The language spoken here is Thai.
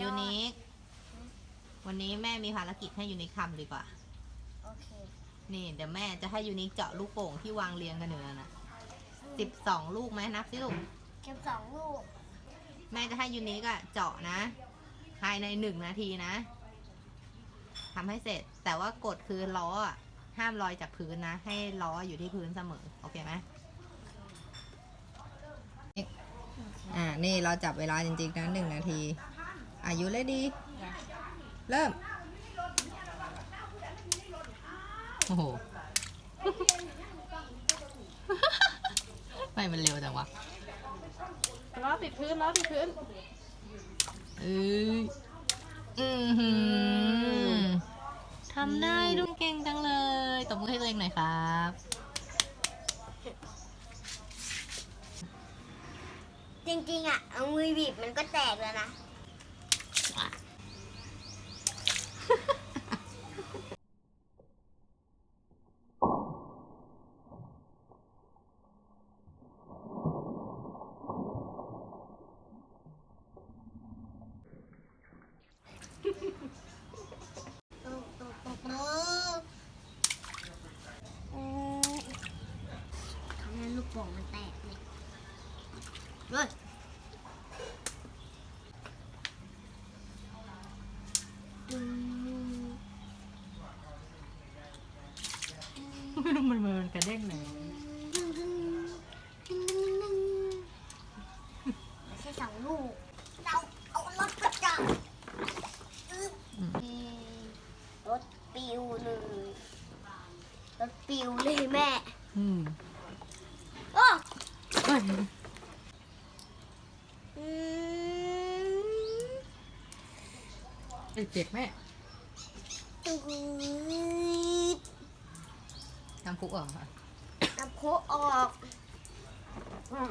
ยูนิควันนี้แม่มีภารกิจให้ยูนิคทำดีกว่า โอเค นี่เดี๋ยวแม่จะให้ยูนิคเจาะลูกโป่งที่วางเรียงกันอยู่นั่นนะสิบสองลูกไหมนับสิลูก เก็บสองลูก แม่จะให้ยูนิคอะเจาะนะภายในหนึ่งนาทีนะทำให้เสร็จ แต่ว่ากฎคือล้ออะห้ามลอยจากพื้นนะ ให้ล้ออยู่ที่พื้นเสมอ โอเคไหม อ่า นี่เราจับเวลาจริงๆนะหนึ่งนาที อายุเลยดี เริ่ม โอ้โห ไม่มันเร็วจังวะล้อติดพื้นล้อติดพื้นเอ้ยอือหือทำได้ดุ้งเก่งจังเลย ตบมือให้ตัวเองหน่อยครับ ริงๆอะเอามือบีบมันก็แตกแล้วนะทำให้ลูกโป่งมันแตกเลยเฮ้ย มันมันกระเด้งเลยไม่ใช่สองลูกเราเอารถกระจกอึ๊บรถปิวเลยรถปิวเลยแม่อืมโอ้เอ้ยอืมเจ็บแม่ตูด น้ำพุออกค่ะ น้ำโคออกอืม